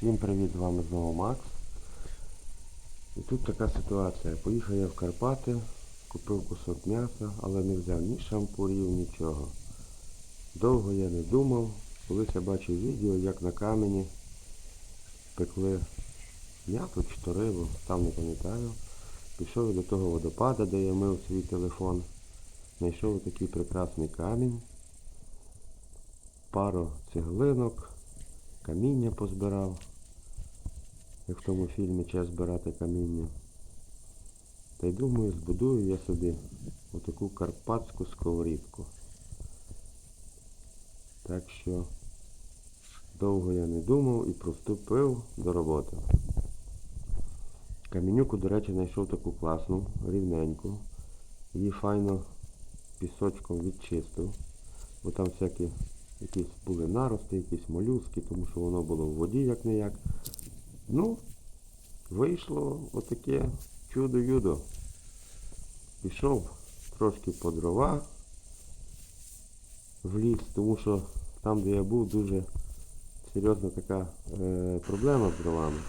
Всім привіт, з вами знову Макс. І тут така ситуація. Поїхав я в Карпати, купив кусок м'яса, але не взяв ні шампурів, нічого. Довго я не думав, колись я бачив відео, як на камені пекли м'ясо чи то рибу, там не пам'ятаю. Пішов до того водопада, де я мив свій телефон. Знайшов такий прекрасний камінь, пару цеглинок, каміння позбирав, як в тому фільмі час збирати каміння. Та й думаю, збудую я собі отаку карпатську сковорідку. Так що довго я не думав і приступив до роботи. Камінюку, до речі, знайшов таку класну, рівненьку. Її файно пісочком відчистив, бо там всякі якісь були нарости, якісь молюски, тому що воно було в воді як не як. Ну, вийшло отаке чудо-юдо. Пішов трошки по дрова в ліс, тому що там, де я був, дуже серйозна така е, проблема з дровами.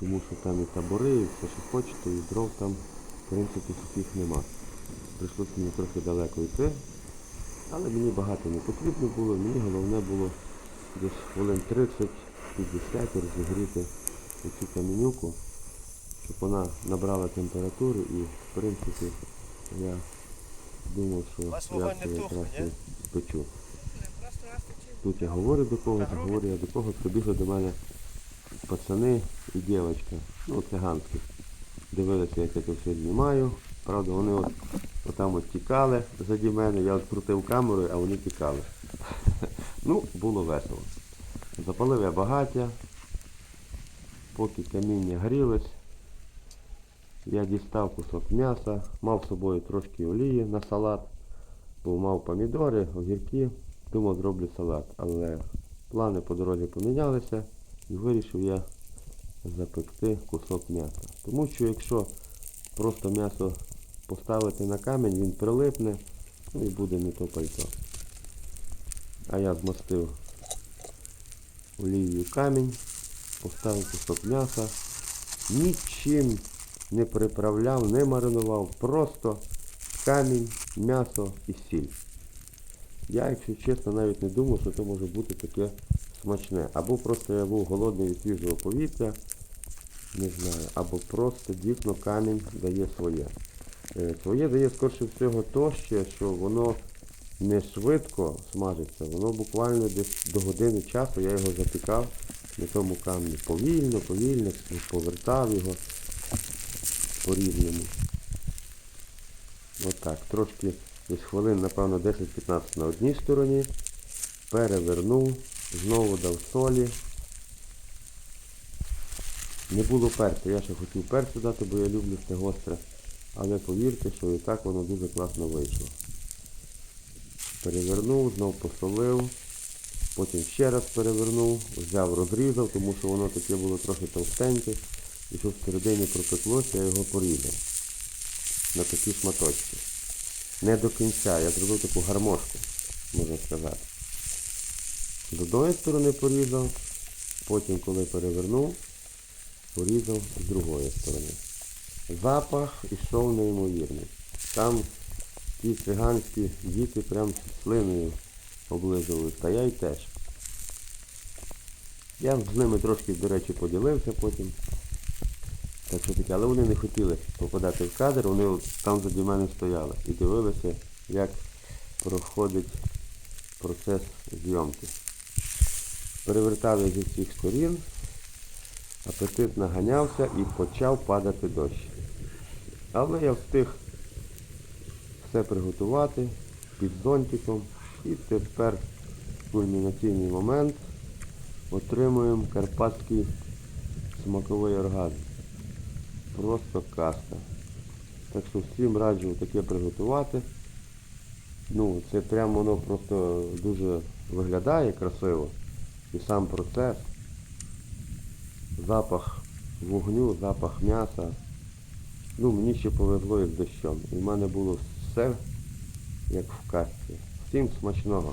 Тому що там і табори, і все, що хочете, і дров там, в принципі, сухих нема. Прийшлося мені трохи далеко йти, але мені багато не потрібно було, мені головне було десь хвилин 30-50 розігріти оцю каменюку, щоб вона набрала температуру і в принципі я думав, що я це якраз спечу. Тут я говорю до когось, говорю я до когось, прибігли до мене пацани і дівчинка, ну циганські. Дивилися, як я це все знімаю. Правда, вони от, отам от тікали заді мене, я от крутив камерою, а вони тікали. Ну, було весело. Запалив я багаття, поки каміння грілось, я дістав кусок м'яса, мав з собою трошки олії на салат, бо мав помідори, огірки, думав зроблю салат. Але плани по дорозі помінялися і вирішив я запекти кусок м'яса. Тому що якщо просто м'ясо поставити на камінь, він прилипне ну і буде не то пальто. А я змастив олією камінь, поставив кусок м'яса, нічим не приправляв, не маринував, просто камінь, м'ясо і сіль. Я, якщо чесно, навіть не думав, що це може бути таке смачне. Або просто я був голодний від свіжого повітря, не знаю, або просто дійсно камінь дає своє. Е, Своє дає скорше всього то ще, що воно не швидко смажиться, воно буквально десь до години часу я його запікав на тому камні. Повільно, повільно, повертав його по-рівному. Отак, трошки десь хвилин, напевно, 10-15 на одній стороні. Перевернув, знову дав солі. Не було перцю, я ще хотів перцю дати, бо я люблю все гостре. Але повірте, що і так воно дуже класно вийшло. Перевернув, знов посолив, потім ще раз перевернув, взяв, розрізав, тому що воно таке було трохи товстеньке. І що всередині пропеклося, я його порізав на такі шматочки. Не до кінця, я зробив таку гармошку, можна сказати. З одної сторони порізав, потім, коли перевернув, порізав з другої сторони. Запах ішов неймовірний. Там ті циганські діти прям слиною облизували, та я й теж. Я з ними трошки, до речі, поділився потім. Так що таке, але вони не хотіли попадати в кадр, вони там заді мене стояли і дивилися, як проходить процес зйомки. Перевертав я зі всіх сторін, апетит наганявся і почав падати дощ. Але я встиг все приготувати під зонтиком і тепер кульмінаційний момент отримуємо карпатський смаковий оргазм. Просто казка. Так що всім раджу таке приготувати. Ну, це прямо воно просто дуже виглядає красиво. І сам процес. Запах вогню, запах м'яса. Ну, мені ще повезло із дощом. І в мене було все як в казці. Всім смачного.